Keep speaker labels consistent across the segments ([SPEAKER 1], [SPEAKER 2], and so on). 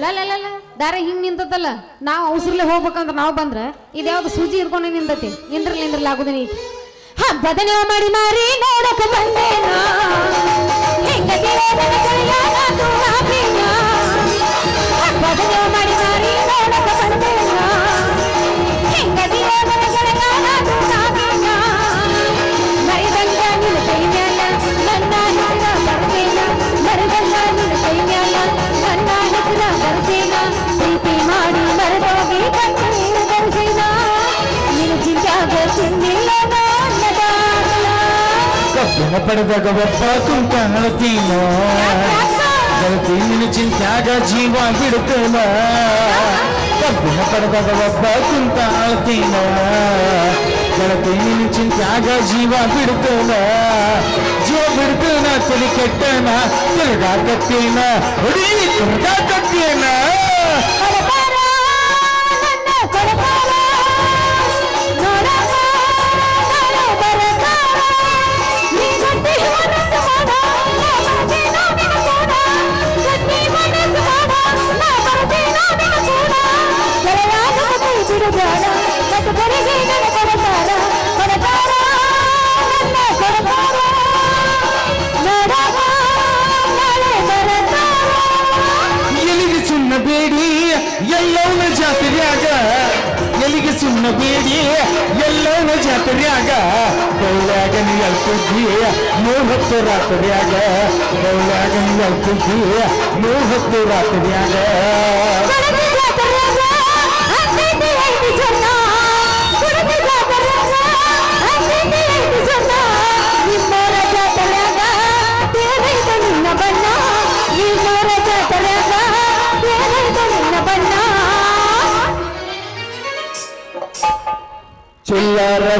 [SPEAKER 1] ಲಲ್ಲ ದಾರೆ ಹಿಂಗ್ ನಿಂತದಲ್ಲ? ನಾವು ಅವಸರಲೆ ಹೋಗ್ಬೇಕಂದ್ರ ನಾವು ಬಂದ್ರ ಇದ್ಯಾವ್ದು ಸೂಜಿ ಇರ್ಕೊಂಡು ನಿಂತತಿ? ನಿಂದ್ರಲ್ಲಿ ನಿಂದ್ರಲ್ಲಿ ಆಗುದಿನ ಹಬ್ಬದ ನೀವು ಮಾಡಿ ಮಾರಿ ನೋಡಕ ಬಂದೇನಾ. ಹಬ್ಬದ
[SPEAKER 2] ಪಡೆದಾಗ ಒಬ್ಬ ಕುಂತ ಅಳತೀನೋ ಗೆಳತಿನ ಚಿಂತ್ಯಾಗ ಜೀವ ಬಿಡುತ್ತೇನ? ಕಬ್ಬಿನ ಪಡೆದಾಗ ಒಬ್ಬ ಕುಂತ ಅಳತೀನೋ ಗೆಳತಿನ ಚಿಂತ್ಯಾಗ ಜೀವ ಬಿಡುತ್ತೇನ? ಜೀವ ಬಿಡುತ್ತೇನ, ತಲೆ ಕೆಟ್ಟನ? ತಿರುಗಾಕತ್ತೇನ ಹೊಡಿ ತಿರುಗಾಕತ್ತೇನ ಬೇಡಿ ಎಲ್ಲವನ ಜಾತ್ರೆಯಾಗ ಎಲಿಗೆ ಸುಣ್ಣ ಬೇಡಿ ಎಲ್ಲವನ ಜಾತ್ರೆಯಾಗ ಬೌಲಾಗ ನೀ ಅಳ್ತಿದ್ದಿ ಮೂವತ್ತು ರಾತ್ರಿಯಾಗ ಬೌಲಾಗ ನೀ ಅಳ್ತಿದ್ದಿ ಮೂವತ್ತು ರಾತ್ರಿಯಾಗ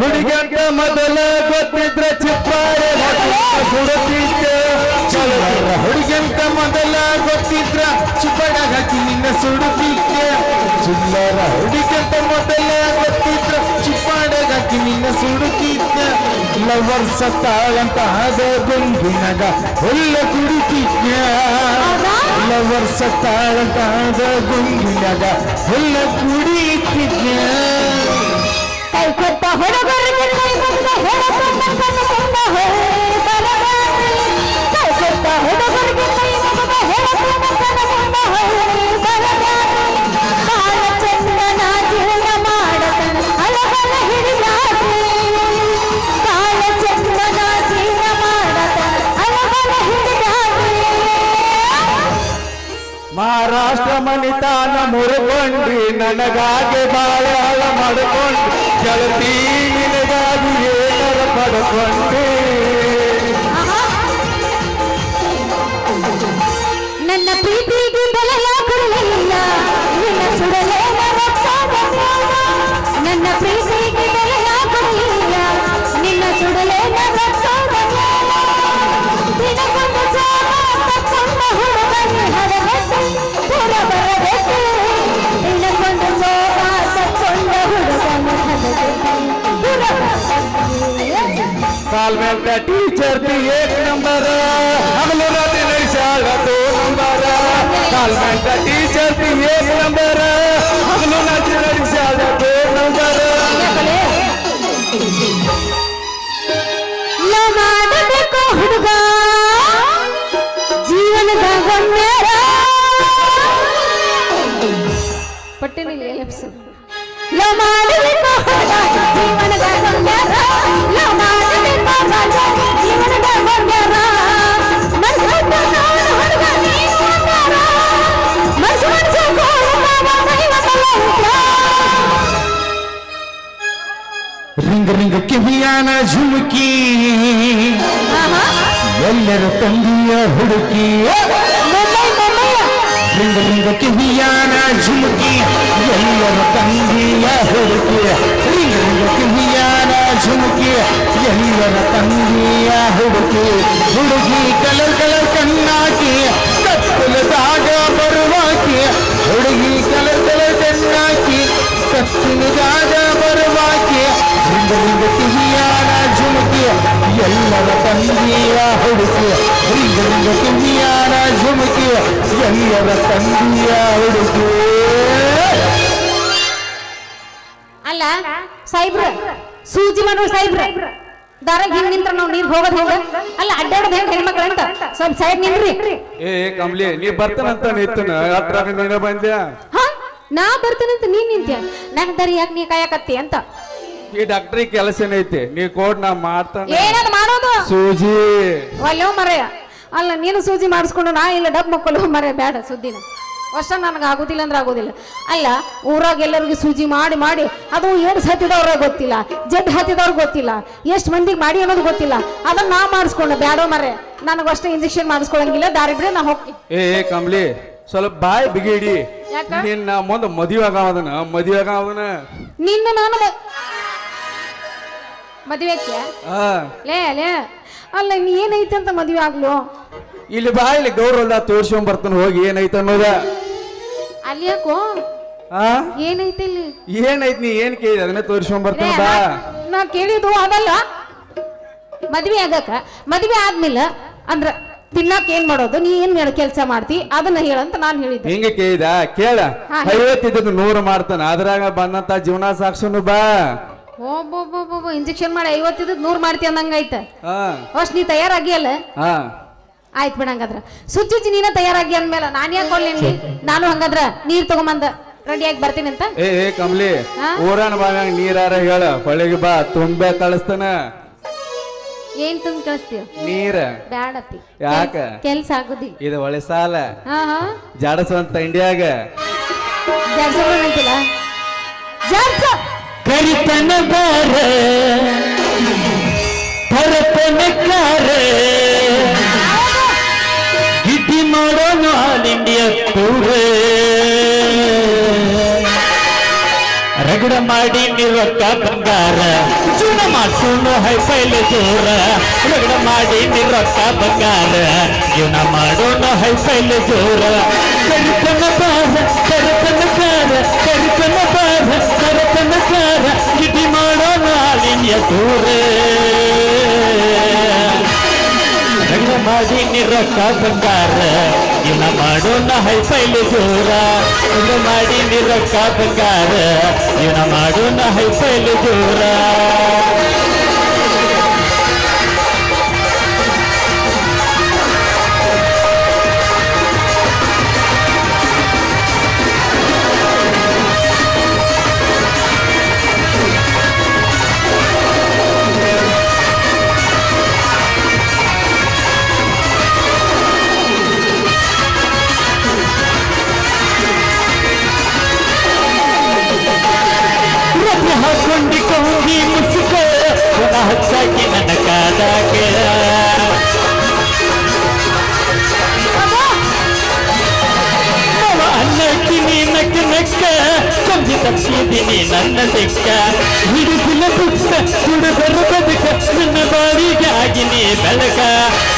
[SPEAKER 2] ಹುಡುಗಂತ ಮೊದಲ ಗೊತ್ತಿದ್ರ ಚಿಪ್ಪಾರೆ ಸುಡುತ್ತಿದ್ದೆ ಚಿಲ್ಲರ ಹುಡುಗಂತ ಮೊದಲ ಗೊತ್ತಿದ್ರ ಚಿಪ್ಪಡ ಹಾಕಿ ನಿನ್ನ ಸುಡುತ್ತಿದ್ದೆ. ಚಿಲ್ಲರ ಹುಡುಗಂತ ಮೊದಲ ಗೊತ್ತಿದ್ರ ಚಿಪ್ಪಾಡ ಹಾಕಿ ನಿನ್ನ ಸುಡುತ್ತಿದ್ದೆ. ಲವರ್ ಸತ್ತಾಳಂತ ಅದೇ ಗುಂಗಿನಗ ಹುಲ್ಲ ಕುಡುತ್ತಿದ್ದೆ ಲವರ್ ಸತ್ತಾಳಂತ ಅದೇ ಗುಂಗಿನಗ ಹುಲ್ಲ ಕುಡಿತಿದ್ದೆ.
[SPEAKER 1] ಕೈ ಕೊಟ್ಟ ಕೈ ಮುಗಿದ ಹೆಣಕನ್ನ ಕಣ್ಣುಕೊಂಡ
[SPEAKER 2] ಮಹಾರಾಷ್ಟ್ರ ಮನಿತಾನ ಮುರುಕೊಂಡಿ ನನಗಾಗಿ ಬಾಳ ಮಾಡಿಕೊಂಡು ಗೆಳತಿ ನಿನಗಾಗಿ ಏನರ ಪಡ್ಕೊಂಡಿ. साल में टीचर भी
[SPEAKER 1] एक नंबर अगलो नहीं, साल दो नंबर साल में टीचर भी एक नंबर अगलो नहीं, साल दो नंबर जीवन पट्टे नहीं ले लमाड़ को जीवन मेरा
[SPEAKER 2] ರಿಂಗ್ ರಿಂಗ್ ಕಿವಿಯಾನ ಝುಮುಕಿ ಎಲ್ಲರ ತಂದಿಯ ಹುಡುಕಿ
[SPEAKER 1] ಮುಂಬೈ ಮುಂಬೈ
[SPEAKER 2] ರಿಂಗ ರಿಂಗ ಕಿವಿಯಾನ ಝುಮುಕಿ ಎಲ್ಲರ ತಂದಿಯ ಹುಡುಕಿ ರಿಂಗ ರಿಂಗ ಕಿವಿಯಾನ ಝುಮುಕಿ ಎಲ್ಲರ ತಂಗಿಯ ಹುಡುಗಿ ಹುಡುಗಿ ಕಲರ್ ಕಲರ್ ಕಣ್ಣಾಕಿ ಕತ್ತಲದಾಗ ಬರುವಾಕಿ, ಹುಡುಗಿ ಕಲರ್ ಕಲರ್ ಕಣ್ಣಾಕಿ ಕತ್ತಲದಾಗ ಬರುವಾಕಿ ರಿಂಗ ಕಿವಿಯಾನ ಝುಮುಕಿ, ಎಲ್ಲರ
[SPEAKER 3] ತಂಗಿಯ ಹುಡುಕಿ ರಿಂಗ ರಿಂಗ ತುಂಬಿಯಾನ ಝುಮುಕಿ, ಎಲ್ಲರ ತಂಗಿಯ ಹುಡುಕಿ.
[SPEAKER 1] ಅಲ್ಲ, ಸಾಹೇಬ್ರ, ಸೂಜಿ ಮಾಡೋ ಸಾಯಿಬ್ರ ದಾರಾಗ ಹಿಂಗ್ ನಿಂತ್ರ ನಾವು ನೀರ್ ಹೋಗೋದ್ ಹೆಂಗ? ಅಲ್ಲ ಅಡ್ಡಾಡೋದ್ ಹೆಂಗ್ ಹೆಣ್ಮಕ್ಳ ಅಂತ ಸ್ವಲ್ಪ ಸೈಡ್ ನಿನ್ರಿ
[SPEAKER 3] ಏ ಕಮ್ಲಿ ನೀ ಬರ್ತನಂತ ನಿಂತನ ಹತ್ರ ನೀನ ಬಂದ್ಯ?
[SPEAKER 1] ಹಾ ನಾ ಬರ್ತೇನಂತ ನೀನ್ ನಿಂತ್ಯ? ನನ್ ದಾರಿ ಯಾಕೆ ನೀ ಕಾಯಕತ್ತಿ ಅಂತ?
[SPEAKER 3] ಈ ಡಾಕ್ಟ್ರಿ ಕೆಲಸ ಏನೈತಿ ನೀ ಕೋಡ್ ನಾ ಮಾಡ್ತಾನೆ.
[SPEAKER 1] ಏನದು ಮಾಡೋದು?
[SPEAKER 3] ಸೂಜಿ.
[SPEAKER 1] ಒಲ್ಲೋ ಮರೆಯ ಅಲ್ಲ ನೀನು ಸೂಜಿ ಮಾಡಿಸ್ಕೊಂಡು ನಾ ಇಲ್ಲ ಡಬ್ ಮಕ್ಕಳು ಮರೆಯ ಬೇಡ ಸುದ್ದಿನ. ಅಷ್ಟ ನನಗೆ ಆಗೋದಿಲ್ಲ ಅಂದ್ರೆ ಆಗೋದಿಲ್ಲ. ಅಲ್ಲ ಊರಾಗ ಎಲ್ಲರಿಗೂ ಸೂಜಿ ಮಾಡಿ ಮಾಡಿ ಅದು ಏಡ್ಸ್ ಹತ್ತಿದವ್ರ ಗೊತ್ತಿಲ್ಲ ಜಡ್ ಹತ್ತಿದವ್ರು ಗೊತ್ತಿಲ್ಲ ಎಷ್ಟು ಮಂದಿಗೆ ಮಾಡಿ ಅನ್ನೋದು ಗೊತ್ತಿಲ್ಲ. ಅದನ್ನ ನಾ ಮಾಡಿಸ್ಕೊಂಡು ಬ್ಯಾಡೋ ಮರೆ ನನಗೆ ಅಷ್ಟೇ ಇಂಜೆಕ್ಷನ್ ಮಾಡಿಸ್ಕೊಳಂಗಿಲ್ಲ ದಾರಿ ಬಿಡಿ ನಾ ಹೋಗಿ
[SPEAKER 3] ಏ ಕಮ್ಲಿ ಸ್ವಲ್ಪ ಬಾಯ್ ಬಿಗಿಡಿ? ನಿನ್ನ ಮುಂದ ಮದುವೆ ಆಗವದನ ಮದುವೆ ಆಗವದನ
[SPEAKER 1] ನಿನ್ನ ನಾನು ಮದುವೆ ಲೇ ಲೇ. ಅಲ್ಲ ನೀ ಏನೈತೆ ಅಂತ ಮದುವೆ ಆಗ್ಲು?
[SPEAKER 3] ಇಲ್ಲಿ ಬಾ ಇಲ್ಲಿ ಗೌರವದ ತೋರ್ಸ್ಕೊಂಡ್ ಬರ್ತಾನೆ ಹೋಗಿ ಏನೈತ ಅನ್ನೋದ?
[SPEAKER 1] ಅಲ್ಲಿ ಯಾಕೋ
[SPEAKER 3] ಆ?
[SPEAKER 1] ಏನೈತೆ ಇಲ್ಲಿ?
[SPEAKER 3] ಏನೈತ್ ನೀ ಏನ್ ಕೇಳಿದ ಅದನ್ನ ತೋರ್ಸ್ಕೊಂಡ್ ಬರ್ತಾನ ಬಾ.
[SPEAKER 1] ನಾ- ಕೇಳಿದ್ದು ಅದಲ್ಲ. ಮದ್ವೆ ಆಗಕ ಮದ್ವೆ ಆದ್ಮೇಲೆ ಅಂದ್ರ ತಿನ್ನಕ್ ಏನ್ ಮಾಡೋದು? ನೀ ಏನ್ ಕೆಲಸ ಮಾಡ್ತಿ? ಅದನ್ನ ಹೇಳಂತ ನಾನು ಹೇಳಿದ್ದೆ.
[SPEAKER 3] ಹಿಂಗ ಕೇಳಿದ? ಕೇಳ.
[SPEAKER 1] ಹಾ.
[SPEAKER 3] ಐವತ್ತಿದ್ದು ನೂರು ಮಾಡ್ತಾನ. ಅದ್ರಾಗ ಬಂದಂತ ಜೀವನ ಸಾಕ್ಷನು ಬಾ.
[SPEAKER 1] ಓಬೋ ಇಂಜೆಕ್ಷನ್ ಮಾಡಿ ಐವತ್ತಿದ್ ನೂರ್ ಮಾಡ್ತಿ ಅಂದಂಗೈತ
[SPEAKER 3] ಹಾ.
[SPEAKER 1] ಅಷ್ಟ್ ನೀ ತಯಾರಾಗಿ ಅಲ್ಲ?
[SPEAKER 3] ಹಾ.
[SPEAKER 1] ಆಯ್ತ್ ಬಿಡ ಹಂಗಾದ್ರ. ಸುಚ್ಚುಚ್ಚಿ ನೀನ ತಯಾರಾಗಿ ಅಂದ್ಮೇಲೆ ನಾನು ಯಾಕೆ ಕೊಡ್ಲಿ ನಾನು ಹಂಗಾದ್ರ ನೀರ್ ತಗೊಂಬಂದ ರೆಡಿಯಾಗಿ ಬರ್ತೀನಿ ಅಂತ.
[SPEAKER 3] ಏ ಏ ಕಮ್ಲಿ
[SPEAKER 1] ಹಾ?
[SPEAKER 3] ಊರನ ನೀರಾರ ಹೇಳ. ಹೊಳೆಗೆ ಬಾ ತುಂಬೆ ಕಳಿಸ್ತಾನ.
[SPEAKER 1] ಏನ್ ತುಂಬ ಕಳಿಸ್ತೀಯ?
[SPEAKER 3] ನೀರ.
[SPEAKER 1] ಬ್ಯಾಡತಿ.
[SPEAKER 3] ಯಾಕ?
[SPEAKER 1] ಕೆಲ್ಸ ಆಗುದಿ
[SPEAKER 3] ಇದು ಒಳ್ಳೆ ಸಾಲ.
[SPEAKER 1] ಹಾ ಹಾ.
[SPEAKER 3] ಜಾಡಸುವಂತ ಇಂಡಿಯಾಗ
[SPEAKER 1] ಜಾಡ್ಸೋಣಂತಿಲ್ಲ ಜಾಡ್ಸ!
[SPEAKER 3] ಕರಿತನ ಬಾರ ಕಾರ ಗಿಡ್ಡಿ ಮಾಡೋಣ ಆಲ್ ಇಂಡಿಯಾ ಟೂರ್ ರಗಡ ಮಾಡಿ ನಿರೊಕ್ಕ ಬಂಗಾರ ಚೂನ ಮಾಡ್ಸೋಣ ಹೈಫೈಲ್ ಜೋರ ರಗಡ ಮಾಡಿ ನಿರೊಕ್ಕ ಬಂಗಾರ ಜೀವನ ಮಾಡೋಣ ಹೈಫೈಲ್ ಜೋರ ಕರಿತನ ಬಾರ ಕರಿತನ ಕಾರ ಕರಿತನ ಬಾರ ಕರಿತನ ಕಾರ ಗಿಡ್ಡಿ ಮಾಡೋಣ ಆಲ್ ಇಂಡಿಯಾ ಟೂರ್ ರಂಗ ಮಾಡಿ ನಿರೊಕ್ಕ ಬಂಗಾರ. ಇನ್ನ ಮಾಡೋಣ ಹೈಫೈಲ್ ಜೋರ ರಂಗ ಮಾಡಿ ನಿರೊಕ್ಕ ಬಂಗಾರ. ಇನ್ನ ಮಾಡೋಣ ಹೈಫೈಲ್ ಜೋರ ರತಿ ಹಾಕೊಂಡಿ ಕೊಂಗಿ ಮುಸುಕ ಹಚ್ಚಾಕಿ ನನ್ನ ಕಾದಾಗ ಅನ್ನಕ್ಕಿ ನೀನಕ್ಕ ನಕ್ಕ ಕೊಂದಿ ತಪ್ಪಿದ್ದೀನಿ ನನ್ನ ದಿಕ್ಕ ಹಿಡಿದಿಲ್ಲ ಪುಟ್ಟ ಹುಡುಗರ ಬದುಕ ನನ್ನ ಬಾಳಿಗೆ ಆಗಿನಿ ಬೆಳಕ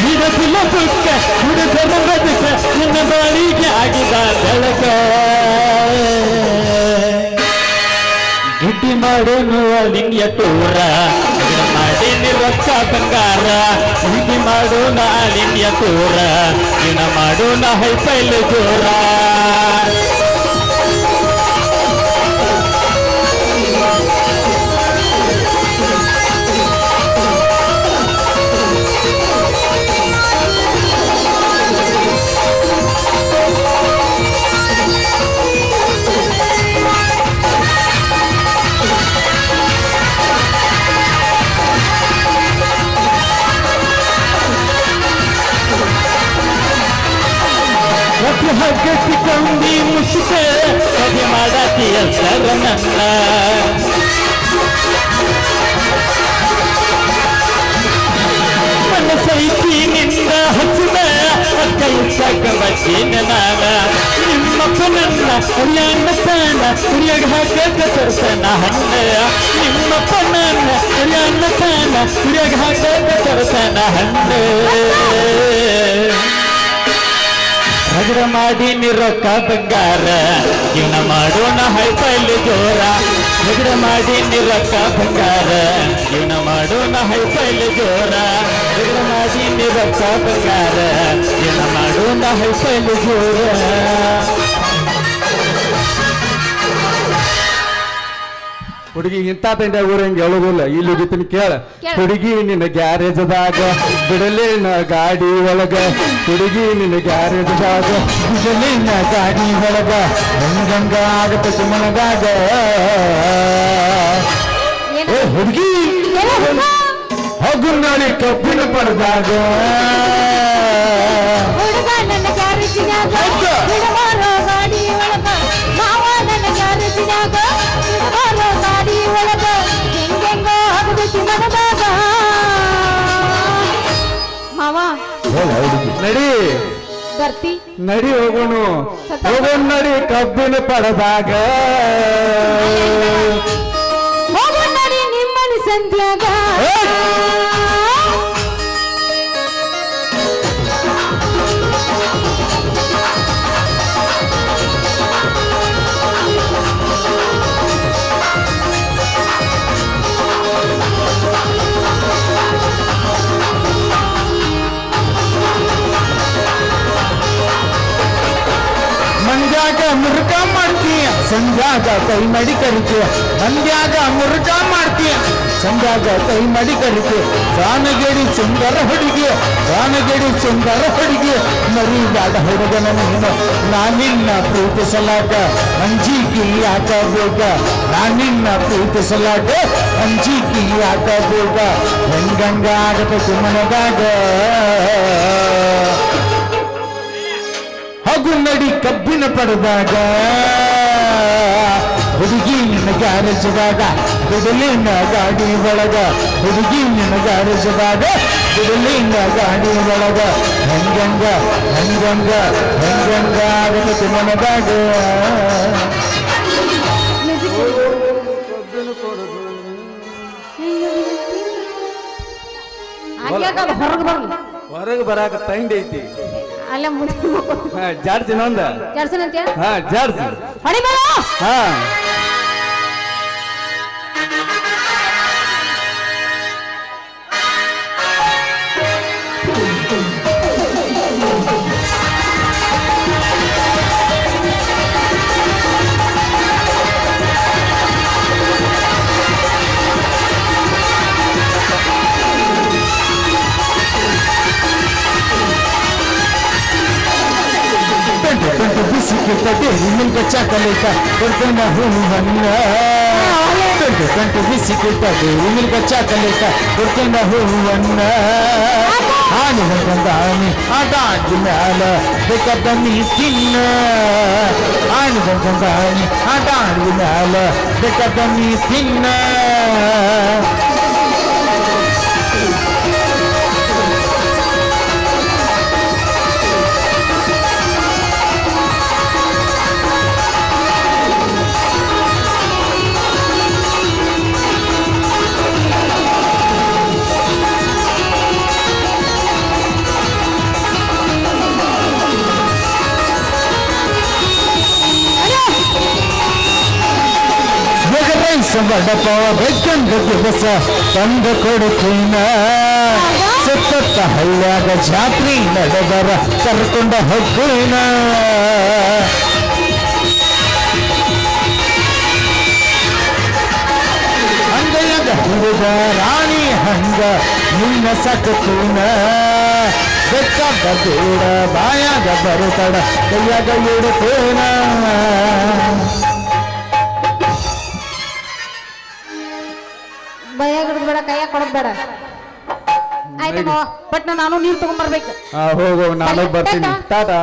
[SPEAKER 3] ಹಿಡಿದಿಲ್ಲ ಪುಟ್ಟ ಹುಡುಗರ ಬದುಕ ನನ್ನ ಬಾಳಿಗೆ ಆಗಿದ ಬೆಳಕ ದುಡ್ಡಿ ಮಾಡೋನು ಅಲಿಂಗ್ಯ ತೋರ ಮಾಡೀನಿ ರೊಕ್ಕ ಬಂಗಾರ, ದುಡ್ಡಿ ಮಾಡೋಣ ನಿಂಗ್ಯ ತೋರ ದಿನ ಮಾಡೋಣ ಹೈಫೈಲ್ ಜೋರ. ಕೈ ಸಗವಚ್ಚಿನ ನಾನ ನಿಮ್ಮಪ್ಪ ನನ್ನ ಉರಿಯನ್ನ ತಾನ ಉರಿಯಾಗ ಹಾಕಕ ತರ್ಸನ ಹಣ್ಣ. ನಿಮ್ಮಪ್ಪ ನನ್ನ ಉರಿಯನ್ನ ತಾನ ಉರಿಯಾಗ ಹಗರ ಮಾಡಿ ನಿರೊಕ್ಕ ಬಂಗಾರ. ಜೀವನ ಮಾಡೋಣ ಹೈಪಲ್ಲಿ ಜೋರ.
[SPEAKER 2] ಎದುರು ಮಾಡಿ ನಿರಕ್ಕ ಬಂಗಾರ. ಜೀವನ ಮಾಡೋಣ ಹೈಫೈಲ್ ಜೋರ. ಎದುರು ಮಾಡಿ ನಿರಕ್ಕ ಬಂಗಾರ. ಜೀವನ ಮಾಡೋಣ ಹೈಫೈಲ್ ಜೋರ. ಹುಡುಗಿ ಇಂಥ ಪೆಂಡ ಊರಂಗೆ ಹೇಳೋದಿಲ್ಲ. ಇಲ್ಲಿ ಹೋಗಿದ್ದೀನಿ ಕೇಳ. ಹುಡುಗಿ ನಿನ್ನ ಗ್ಯಾರೇಜದಾಗ ಬಿಡಲಿನ ಗಾಡಿ ಒಳಗ. ಹುಡುಗಿ ನಿನ್ನ ಗ್ಯಾರೇಜದಾಗ ಬಿಡಲಿನ ಗಾಡಿ ಒಳಗ. ಹಂಗಂಗ ಆಗತ್ತೆ
[SPEAKER 1] ಸುಮ್ಮನಗಾಗ?
[SPEAKER 2] ಏ ಹುಡುಗಿ! ಹಗುರ್ನಾಳಿ ಕಬ್ಬಿನ ಪಡೆದಾಗ ನಡಿ.
[SPEAKER 1] ಬರ್ತಿ.
[SPEAKER 2] ನಡಿ ಹೋಗೋಣ. ಹೋಗೋಣ ನಡಿ ಕಬ್ಬಿನ ಪಡೆದಾಗ.
[SPEAKER 1] ಹೋಗೋಣ ನಡಿ ನಿಮ್ಮನಿ ಸಂಧ್ಯಾಗ
[SPEAKER 2] ಮುರುಕ ಮಾಡ್ತೀಯ ಸಂಧ್ಯಾಗ ಕೈ ಮಡಿ ಕರಿತೀಯ ಮಂದ್ಯಾಗ ಮುರುಕ ಮಾಡ್ತೀಯ ಸಂಧ್ಯಾಗ ಕೈ ಮಡಿ ಕರಿತೀಯ ರಾನಗೇಡಿ ಸುಂದರ ಹುಡುಗಿ. ರಾನಗೇಡಿ ಸುಂದರ ಹುಡುಗಿ. ಮರಿಬೇಡ ಹುಡುಗನ ನೀನು. ನಾನಿನ್ನ ಪ್ರೀತಿಸಲಾಕ ಆಟ ಬೇಗ ನಾನಿನ್ನ ಪ್ರೀತಿಸಲಾಕ ಆಟ ಬೇಗ ಹೆಂಗಂಗ ಆಗಬೇಕು ಮನದಾಗ? ಹಾಗೂ ನಡಿ ಕಬ್ಬಿನ ಪಡೆದಾಗ. ಹುಡುಗಿ ನಿನ್ನ ಗ್ಯಾರೇಜದಾಗ ಬಿಡಲಿನ ಗಾಡಿ ಒಳಗ. ಹುಡುಗಿ ನಿನ್ನ ಗ್ಯಾರೇಜದಾಗ ಬಿಡಲಿನ ಗಾಡಿ ಒಳಗ. ಹಂಗಂಗ ಹಂಗಂಗ ಹಂಗಂಗ ಆಗಬೇಕು ಮನದಾಗ.
[SPEAKER 1] ಹೊರಗೆ ಬರ್ಲಿ?
[SPEAKER 2] ಹೊರಗೆ ಬರಾಕ ತಂದೈತಿ ಐತಿ
[SPEAKER 1] ಅಲ್ಲ ಮುಂದೆ
[SPEAKER 2] ಜಾಡ್ಜ್ ಇನ್ನೊಂದು?
[SPEAKER 1] ಕೆಲ್ಸನ ಅಂತ
[SPEAKER 2] ಹಾ ಜಾಡ್ಜ್
[SPEAKER 1] ಹೊಡಿ ಬರೋ.
[SPEAKER 2] ಹಾ. ಡೇರಿ ಮಿಲ್ಕ ಹೂವನ್ನ ಪೆಂಟು ಪೆಂಟು ಬಿಸಿಕಿಟ್ಟ ಡೇರಿ ಮಿಲ್ಕ ಚಕಲಿತ ಕೊಡ್ತೇನೆ ಹೂವನ್ನ ಆನೆ ಬಂದ ಆನೆ ಆಟ ಮ್ಯಾಲ ಬೇಕಾದ ನೀ ತಿನ್ನ ಆನೆ ಬಂದ ಆನೆ ಆಟ ಮ್ಯಾಲ ಬೇಕಾದ ನೀ ತಿನ್ನ ರೈಸ ಬಡಪವ ಬೆಕ್ಕಂದ ದಿವಸ ತಂದು ಕೊಡುತ್ತೀನ. ಸುತ್ತ ಹಳ್ಳ್ಯಾಗ ಜಾತ್ರಿ ನಡೆದರ ಕರ್ಕೊಂಡ ಹೋಗ್ತೀನ. ಅಂಗಯ್ಯಾಗ ಹುಡುಗ ರಾಣಿ ಹಂಗ ನಿನ್ನ ಸಕತೀನ ಬೆಕ್ಕದ ಬೇಡ ಬಾಯಾಗ ಬರುತ್ತಡ, ಕೈಯಾಗ ಇಡುತ್ತೇನ
[SPEAKER 1] ಭಯ ಹಿಡಿದು ಬೇಡ ಕೈಯಾಗ ಕೊಡಬೇಡ ಆಯ್ತು ಬಟ್ ಮಾವ ಪಟ್ನ ನಾನು ನೀರು ತಗೊಂಡ್ಬರ್ಬೇಕು
[SPEAKER 2] ಹೋಗು ನಾನು ಬರ್ತೀನಿ. ಟಾಟಾ.